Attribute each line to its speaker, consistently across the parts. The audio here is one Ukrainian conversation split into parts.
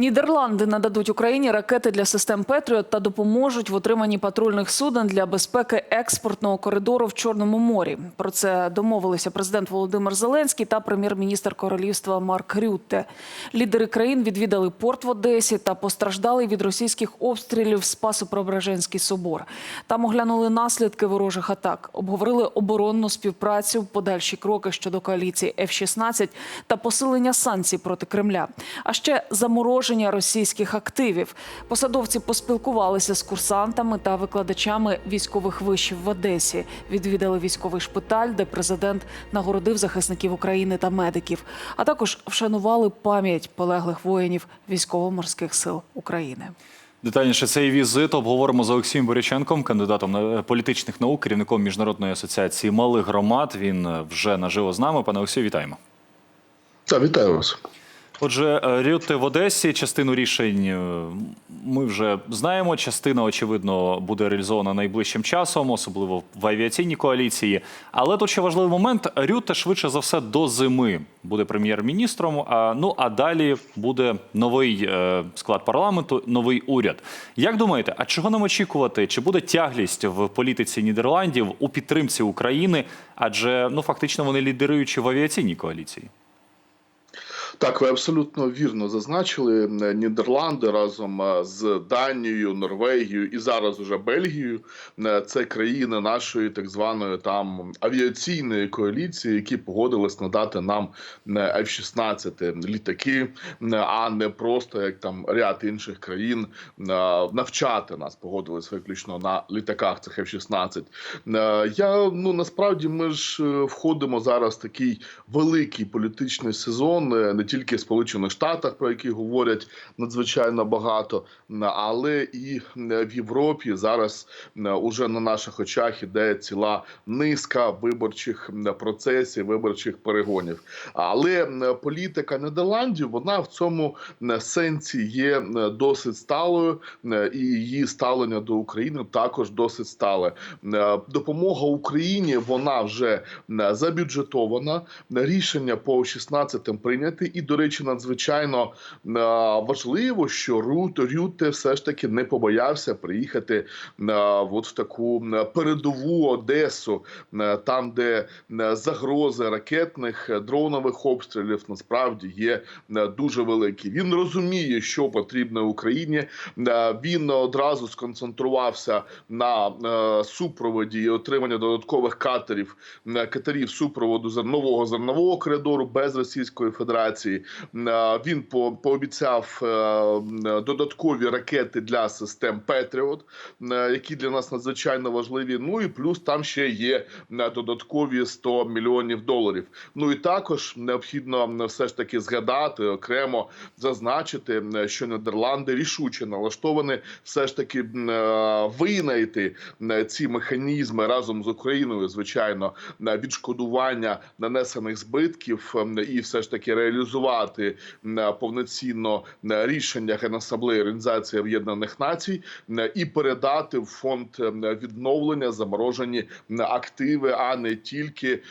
Speaker 1: Нідерланди нададуть Україні ракети для систем Петріот та допоможуть в отриманні патрульних суден для безпеки експортного коридору в Чорному морі. Про це домовилися президент Володимир Зеленський та прем'єр-міністр королівства Марк Рютте. Лідери країн відвідали порт в Одесі та постраждали від російських обстрілів Спасо-Преображенський собор. Там оглянули наслідки ворожих атак, обговорили оборонну співпрацю, подальші кроки щодо коаліції F-16 та посилення санкцій проти Кремля. А ще замороження російських активів. Посадовці поспілкувалися з курсантами та викладачами військових вишів в Одесі. Відвідали військовий шпиталь, де президент нагородив захисників України та медиків, а також вшанували пам'ять полеглих воїнів військово-морських сил України.
Speaker 2: Детальніше цей візит обговоримо з Олексієм Боряченком, кандидатом на політичних наук, керівником міжнародної асоціації малих громад. Він е, вже наживо з нами. Пане Олексію, вітаємо.
Speaker 3: Так, вітаю вас.
Speaker 2: Отже, е, Рютте в Одесі. Частину рішень е, ми вже знаємо. Частина, очевидно, буде реалізована найближчим часом, особливо в авіаційній коаліції. Але тут ще важливий момент: Рютте швидше за все до зими буде прем'єр-міністром. А ну а далі буде новий е, склад парламенту, новий уряд. Як думаєте, а чого нам очікувати? Чи буде тяглість в політиці Нідерландів у підтримці України? Адже ну фактично вони лідируючі в авіаційній коаліції.
Speaker 3: Так, ви абсолютно вірно зазначили. Нідерланди разом е, з Данією, Норвегією і зараз уже Бельгією. е, Це країни нашої так званої там авіаційної коаліції, які погодились надати нам е, F-16 літаки, а не просто як там ряд інших країн навчати нас. Погодились виключно на літаках цих F-16. Е, Я ну насправді ми ж входимо зараз в такий великий політичний сезон, не тільки Сполучених Штатах, про які говорять надзвичайно багато, але і в Європі зараз уже на наших очах іде ціла низка виборчих процесів, виборчих перегонів. Але політика Нідерландів вона в цьому сенсі є досить сталою, і її ставлення до України також досить стале. Допомога Україні вона вже забюджетована. Рішення по 16 прийняті. І, до речі, надзвичайно е, важливо, що Рут Рютте все ж таки не побоявся приїхати е, от в таку передову Одесу, е, там, де е, загрози ракетних е, дронових обстрілів насправді є е, дуже великі. Він розуміє, що потрібно Україні. Е, Він одразу сконцентрувався на е, супроводі і отримання додаткових катерів е, катерів супроводу зер- нового зернового коридору без Російської Федерації. Е, Він по- пообіцяв е, додаткові ракети для систем Петріот, е, які для нас надзвичайно важливі. Ну і плюс там ще є додаткові 100 мільйонів доларів. Ну і також необхідно все ж таки згадати окремо зазначити, що Нідерланди рішуче налаштовані все ж таки винайти ці механізми разом з Україною, звичайно, на відшкодування нанесених збитків і все ж таки реалізувати м, повноцінно рішення Генасамблеї Організації Об'єднаних Націй і передати в фонд відновлення заморожені активи, а не тільки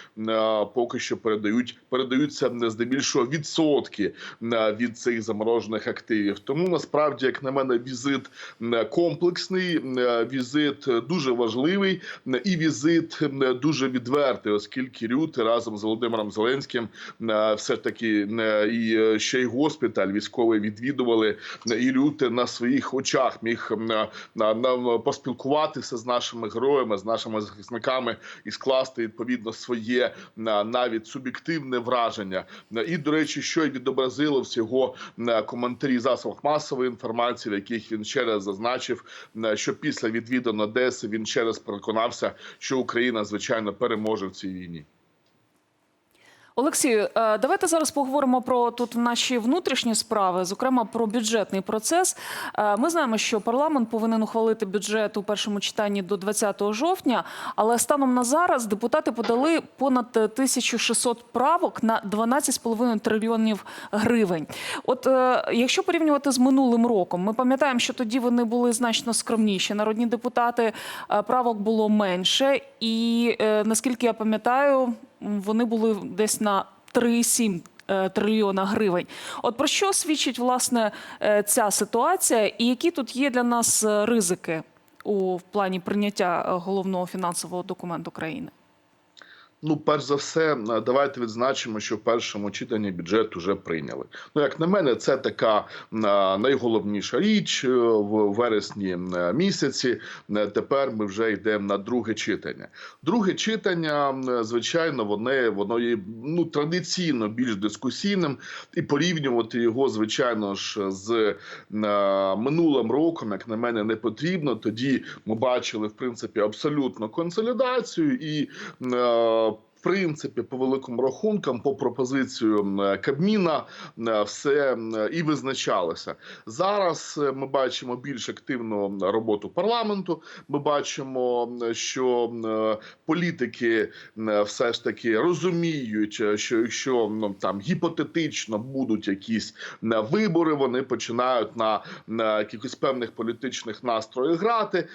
Speaker 3: поки що передають передаються здебільшого відсотки від цих заморожених активів. Тому насправді, як на мене, візит комплексний, візит дуже важливий і візит дуже відвертий, оскільки Рют разом з Володимиром Зеленським все ж таки м, і е, ще й госпіталь військовий відвідували і Рют на своїх очах міг нам поспілкуватися з нашими героями, з нашими захисниками і скласти відповідно своє на- навіть суб'єктивне враження. І до речі, що й відобразило всього на коментарі засобах масової інформації, в яких він ще раз зазначив, е, що після відвідин Одеси він ще раз переконався, що Україна звичайно переможе в цій війні.
Speaker 1: Олексію, е, давайте зараз поговоримо про тут наші внутрішні справи, зокрема про бюджетний процес. Е, Ми знаємо, що парламент повинен ухвалити бюджет у першому читанні до 20 жовтня, але станом на зараз депутати подали понад 1600 правок на 12,5 трильйонів гривень. От е, якщо порівнювати з минулим роком, ми пам'ятаємо, що тоді вони були значно скромніші. Народні депутати правок було менше, і наскільки я пам'ятаю, вони були десь на 3,7 е, трильйона гривень. От про що свідчить власне е, ця ситуація, і які тут є для нас е, ризики у плані прийняття головного фінансового документу країни?
Speaker 3: Ну, перш за все, е, давайте відзначимо, що в першому читанні бюджет вже прийняли. Ну, як на мене, це така е, найголовніша річ е, в вересні місяці. Тепер ми вже йдемо на друге читання. Друге читання, звичайно, воно, воно є ну традиційно більш дискусійним, і порівнювати його, звичайно ж, з минулим роком, як на мене, не потрібно. Тоді ми бачили в принципі абсолютну консолідацію і. Принципі, по великим рахункам, по пропозицію е, Кабміна, е, все е, і визначалося. Зараз ми бачимо більш активну роботу парламенту. Ми бачимо, що політики все ж таки розуміють, що якщо ну, там гіпотетично будуть якісь вибори, вони починають на, на якихось певних політичних настроях грати,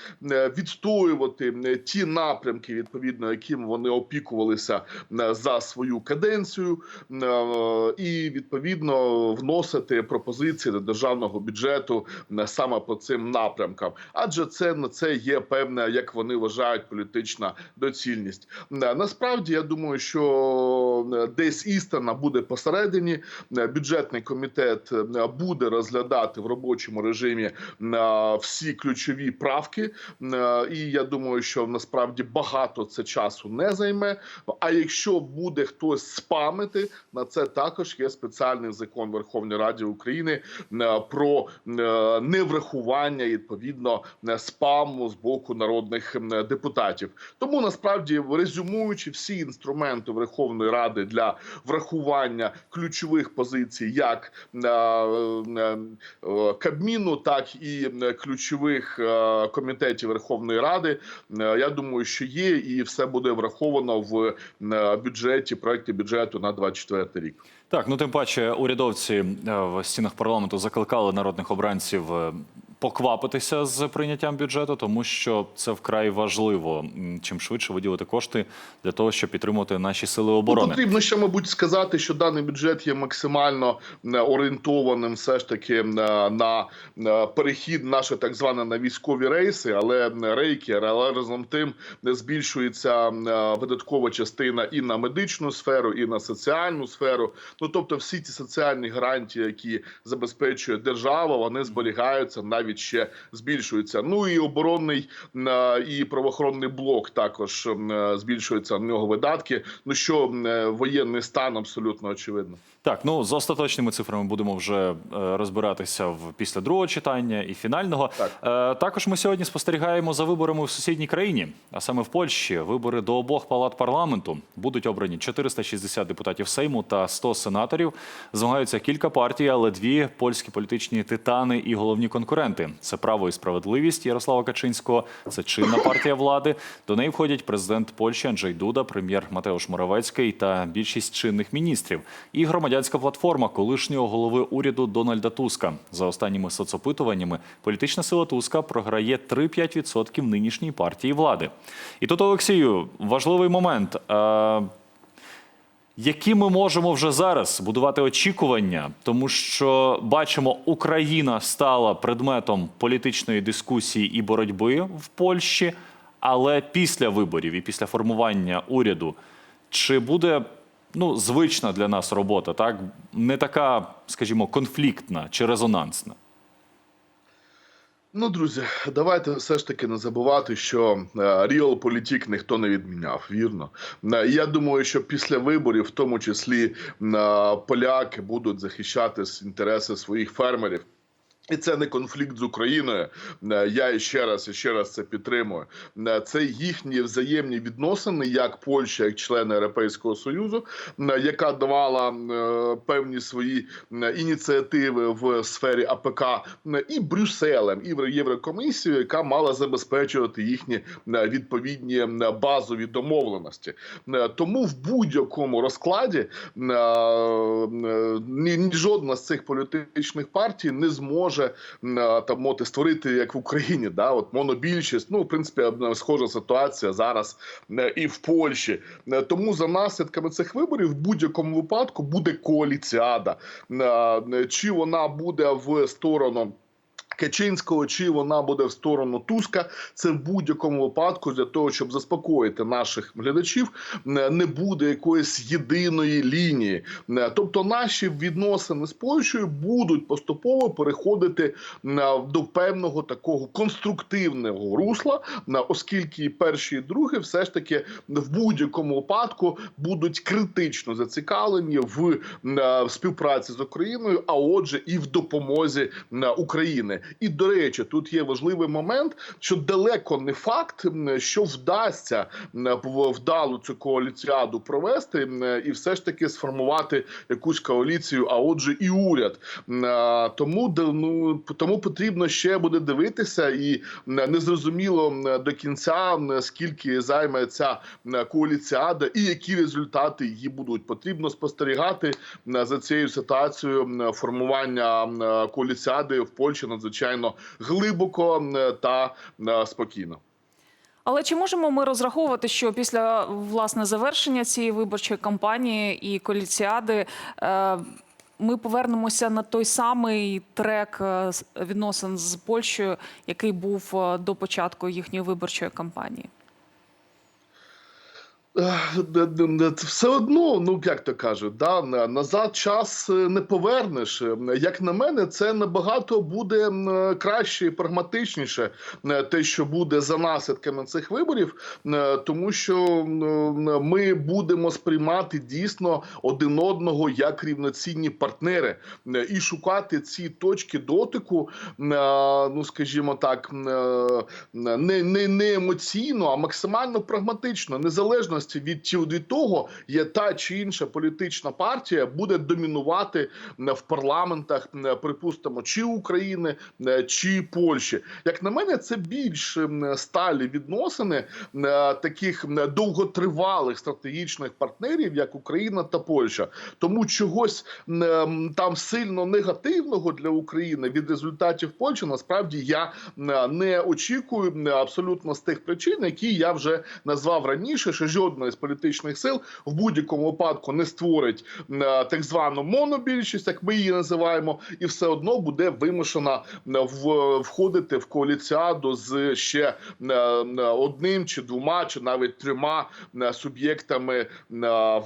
Speaker 3: відстоювати ті напрямки, відповідно, яким вони опікувалися за свою каденцію, е, і відповідно вносити пропозиції до державного бюджету е, саме по цим напрямкам. Адже це на це є певна, як вони вважають, політична доцільність. Е, Насправді я думаю, що е, десь істина буде посередині. Е, Бюджетний комітет е, буде розглядати в робочому режимі е, всі ключові правки. Е, І я думаю, що насправді багато це часу не займе. А якщо буде хтось спамити, на це також є спеціальний закон Верховної Ради України е, про е, неврахування відповідно е, спаму з боку народних депутатів. Тому насправді резюмуючи всі інструменти Верховної Ради для врахування ключових позицій, як Кабміну, так і ключових комітетів Верховної Ради. Я думаю, що є, і все буде враховано в бюджеті проекті бюджету на 24 рік.
Speaker 2: Так, ну тим паче, урядовці е, в стінах парламенту закликали народних обранців е, поквапитися з прийняттям бюджету, тому що це вкрай важливо чим швидше виділити кошти для того, щоб підтримувати наші сили
Speaker 3: Ну,
Speaker 2: оборони.
Speaker 3: потрібно ще, мабуть, сказати, що даний бюджет є максимально е, орієнтованим, все ж таки е, на е, перехід наше так зване на військові рейси, але рейки, але разом тим не збільшується видаткова частина і на медичну сферу, і на соціальну сферу. Ну тобто, всі ці соціальні гарантії, які забезпечує держава, вони зберігаються навіть ще збільшуються. Ну і оборонний е, і правоохоронний блок також е, збільшуються на нього видатки. Ну що е, воєнний стан абсолютно очевидно.
Speaker 2: Так, ну з остаточними цифрами будемо вже розбиратися в після другого читання і фінального.
Speaker 3: Так.
Speaker 2: Також ми сьогодні спостерігаємо за виборами в сусідній країні, а саме в Польщі. Вибори до обох палат парламенту будуть обрані 460 депутатів Сейму та 100 сенаторів. Змагаються кілька партій, але дві польські політичні титани і головні конкуренти. Це право і справедливість Ярослава Качинського. Це чинна партія влади. До неї входять президент Польщі Анджей Дуда, прем'єр Матеуш Моравецький та більшість чинних міністрів. І громадянська платформа колишнього голови уряду Дональда Туска. За останніми соцопитуваннями, політична сила Туска програє 3-5% нинішньої партії влади. І тут, Олексію, важливий момент. Які ми можемо вже зараз будувати очікування, тому що бачимо, Україна стала предметом політичної дискусії і боротьби в Польщі, але після виборів і після формування уряду, чи буде ну, звична для нас робота, так? Не така, скажімо, конфліктна чи резонансна?
Speaker 3: Ну, друзі, давайте все ж таки не забувати, що ріал-політік ніхто не відміняв. Вірно, Е, я думаю, що після виборів, в тому числі е, поляки, будуть захищати інтереси своїх фермерів. І це не конфлікт з Україною. Е, Я ще раз і ще раз це підтримую. Е, Це їхні взаємні відносини, як Польща, як члени Європейського союзу, е, яка давала певні свої ініціативи в сфері АПК і Брюсселем, і в Єврокомісію, яка мала забезпечувати їхні відповідні базові домовленості. Тому в будь-якому розкладі ні жодна з цих політичних партій не зможе може там моти створити як в Україні, да, от монобільшість. Ну, в принципі, е, схожа ситуація зараз е, і в Польщі. Е, Тому за наслідками цих виборів в будь-якому випадку буде коаліціада. Чи вона буде в сторону. Качинського, чи вона буде в сторону Туска, це в будь-якому випадку для того, щоб заспокоїти наших глядачів, не буде якоїсь єдиної лінії. Тобто наші відносини з Польщею будуть поступово переходити до певного такого конструктивного русла, оскільки і перші і другі все ж таки в будь-якому випадку будуть критично зацікавлені в співпраці з Україною, а отже, і в допомозі України. І до речі, тут є важливий момент, що далеко не факт, що вдасться вдалу цю коаліціаду провести і все ж таки сформувати якусь коаліцію, а отже, і уряд. Тому ну, тому потрібно ще буде дивитися, і незрозуміло до кінця скільки займе ця коаліціада і які результати її будуть. Потрібно спостерігати за цією ситуацією формування коаліціади в Польщі надзвичайно глибоко та м, спокійно.
Speaker 1: Але чи можемо ми розраховувати, що після власне завершення цієї виборчої кампанії і коаліціади е, ми повернемося на той самий трек е, відносин з Польщею, який був е, до початку їхньої виборчої кампанії?
Speaker 3: Де- Все одно, ну як то кажуть, да, назад час е, не повернеш. Е, Як на мене, це набагато буде е, краще і прагматичніше е, те, що буде за наслідками цих виборів, е, тому що ми будемо сприймати дійсно один одного як рівноцінні партнери е, і шукати ці точки дотику, е, ну скажімо так, е, не, не, не емоційно, а максимально прагматично, незалежно від, ті- від того, є та чи інша політична партія буде домінувати в парламентах, припустимо, чи України, чи Польщі. Як на мене, це більш сталі відносини таких довготривалих стратегічних партнерів, як Україна та Польща. Тому чогось там сильно негативного для України від результатів Польщі насправді я не очікую абсолютно з тих причин, які я вже назвав раніше, що жодна з політичних сил в будь-якому випадку не створить е, так звану монобільшість, як ми її називаємо, і все одно буде вимушена входити в коаліціаду з ще е, одним чи двома, чи навіть трьома суб'єктами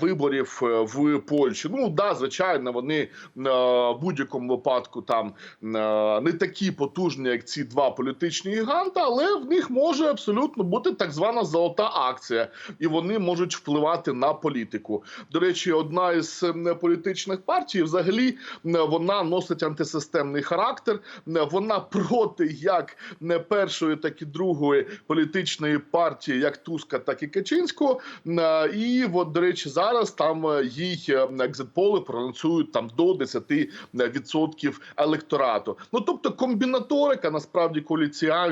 Speaker 3: виборів е, в Польщі. Ну да, звичайно, вони е, в будь-якому випадку там е, не такі потужні, як ці два політичні гіганти, але в них може абсолютно бути так звана золота акція, і вони можуть впливати на політику. До речі, одна із е, політичних партій, взагалі, вона носить антисистемний характер. Вона проти як не першої, так і другої політичної партії, як Туска, так і Качинського. І от, до речі, зараз там е, їй е, екзитполи проносують там до 10% електорату. Ну тобто комбінаторика насправді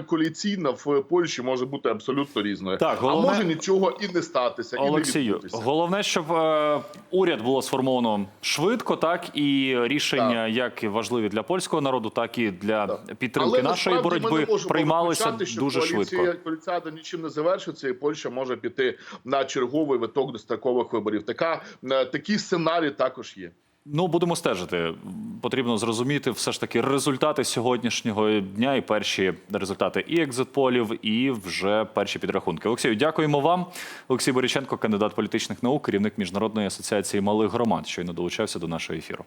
Speaker 3: коаліційна в Польщі може бути абсолютно різною.
Speaker 2: Так,
Speaker 3: а може нічого і не і не
Speaker 2: Олексію,
Speaker 3: відбутися.
Speaker 2: головне, щоб е, уряд було сформовано швидко, так і рішення, як важливі для польського народу, так і для підтримки
Speaker 3: Але
Speaker 2: нашої боротьби приймалися
Speaker 3: що
Speaker 2: дуже
Speaker 3: коаліція,
Speaker 2: швидко.
Speaker 3: Коаліціада нічим не завершиться, і Польща може піти на черговий виток дострокових виборів. Така е, такий сценарій також є.
Speaker 2: Ну будемо стежити. Потрібно зрозуміти все ж таки результати сьогоднішнього дня і перші результати і екзитполів, і вже перші підрахунки. Олексію, дякуємо вам. Олексій Боріченко, кандидат політичних наук, керівник міжнародної асоціації малих громад, щойно долучався до нашого ефіру.